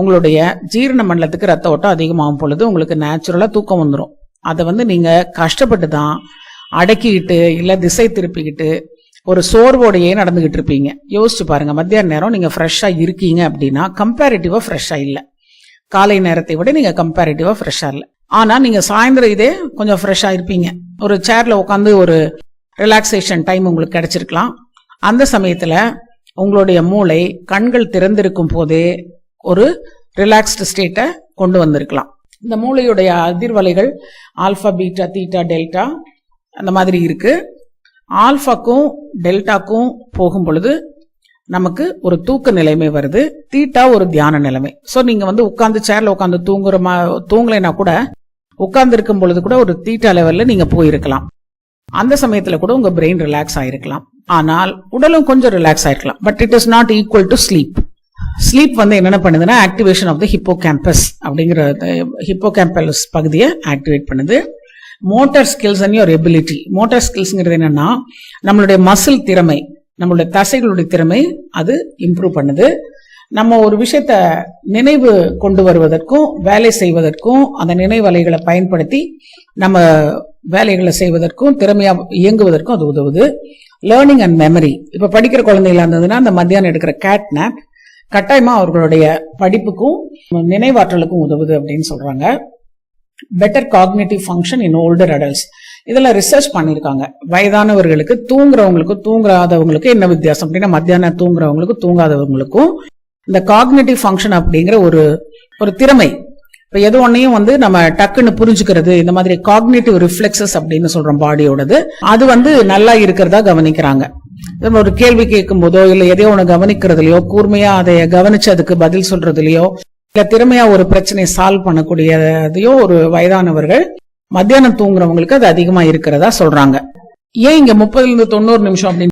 உங்களுடைய ஜீரண மண்டலத்துக்கு ரத்த ஓட்டம் அதிகமாகும் பொழுது உங்களுக்கு நேச்சுரலாக தூக்கம் வந்துடும் அதை வந்து நீங்கள் கஷ்டப்பட்டு தான் அடக்கிக்கிட்டு இல்லை திசை திருப்பிக்கிட்டு ஒரு சோர்வோடையே நடந்துக்கிட்டு இருப்பீங்க. யோசிச்சு பாருங்க மத்தியான நேரம் நீங்கள் ஃப்ரெஷ்ஷாக இருக்கீங்க அப்படின்னா கம்பேரிட்டிவாக ஃப்ரெஷ்ஷாக இல்லை. காலை நேரத்தை விட நீங்கள் கம்பேரிட்டிவாக ஃப்ரெஷ்ஷாக இல்லை. ஆனால் நீங்கள் சாயந்தரம் இதே கொஞ்சம் ஃப்ரெஷ்ஷாக இருப்பீங்க. ஒரு சேரில் உட்காந்து ஒரு ரிலாக்ஸேஷன் டைம் உங்களுக்கு கிடைச்சிருக்கலாம். அந்த சமயத்தில் உங்களுடைய மூளை கண்கள் திறந்திருக்கும் போதே ஒரு ரிலாக்ஸ்டு ஸ்டேட்டை கொண்டு வந்திருக்கலாம். இந்த மூளையுடைய அதிர்வலைகள் ஆல்ஃபா பீட்டா தீட்டா டெல்டா அந்த மாதிரி இருக்கு. ஆல்ஃபாக்கும் டெல்டாக்கும் போகும் பொழுது நமக்கு ஒரு தூக்க நிலைமை வருது. தீட்டா ஒரு தியான நிலைமை. ஸோ நீங்க வந்து உட்காந்து சேர்ல உட்காந்து தூங்குற மா தூங்கலைன்னா கூட உட்கார்ந்து இருக்கும் பொழுது கூட ஒரு தீட்டா லெவல்ல நீங்க போயிருக்கலாம். அந்த சமயத்துல கூட உங்க பிரெயின் ரிலாக்ஸ் ஆயிருக்கலாம். ஆனால் உடலும் கொஞ்சம் relax ஆயிருக்கலாம். But it is not equal to sleep sleep வந்து என்னென்ன பண்ணுதுன்னா activation of the hippocampus அப்படிங்கிற ஹிப்போ கேம்பஸ் பகுதியை ஆக்டிவேட் பண்ணுது. Motor skills and your ability motor ஸ்கில்ஸ்ங்கிறது என்னன்னா நம்மளுடைய மசில் திறமை நம்மளுடைய தசைகளுடைய திறமை அது இம்ப்ரூவ் பண்ணுது. நம்ம ஒரு விஷயத்த நினைவு கொண்டு வருவதற்கும் வேலை செய்வதற்கும் அந்த நினைவலைகளை பயன்படுத்தி நம்ம வேலைகளை செய்வதற்கும் திறமையாக இயங்குவதற்கும் அது உதவுது. லேர்னிங் அண்ட் மெமரி இப்போ படிக்கிற குழந்தைகளா இருந்ததுன்னா அந்த மத்தியானம் எடுக்கிற கேட் நேப் கட்டாயமா அவர்களுடைய படிப்புக்கும் நினைவாற்றலுக்கும் உதவுது அப்படின்னு சொல்றாங்க. Better cognitive function in older adults இதெல்லாம் ரிசர்ச் பண்ணியிருக்காங்க வயதானவர்களுக்கு தூங்குறவங்களுக்கும் தூங்காதவங்களுக்கும் என்ன வித்தியாசம் அப்படின்னா மத்தியானம் தூங்குறவங்களுக்கும் தூங்காதவங்களுக்கும் இந்த காக்னேட்டிவ் ஃபங்க்ஷன் அப்படிங்கிற ஒரு ஒரு திறமை. இப்போ எது ஒன்றையும் வந்து நம்ம டக்குன்னு புரிஞ்சுக்கிறது இந்த மாதிரி காக்னேட்டிவ் ரிஃப்ளெக்சஸ் அப்படின்னு சொல்கிறோம் பாடியோடது அது வந்து நல்லா இருக்கிறதா கவனிக்கிறாங்க. நம்ம ஒரு கேள்வி கேட்கும் போதோ இல்ல எதையோ ஒண்ணு கவனிக்கிறதுலயோ கூர்மையா அதை கவனிச்சு அதுக்கு பதில் சொல்றதுலயோ இல்ல திறமையா ஒரு பிரச்சனையை சால்வ் பண்ணக்கூடியதையோ ஒரு வயதானவர்கள் மத்தியானம் தூங்குறவங்களுக்கு அது அதிகமா இருக்கிறதா சொல்றாங்க. ஏன் இங்க முப்பதுல இருந்து தொண்ணூறு நிமிஷம் அப்படின்னு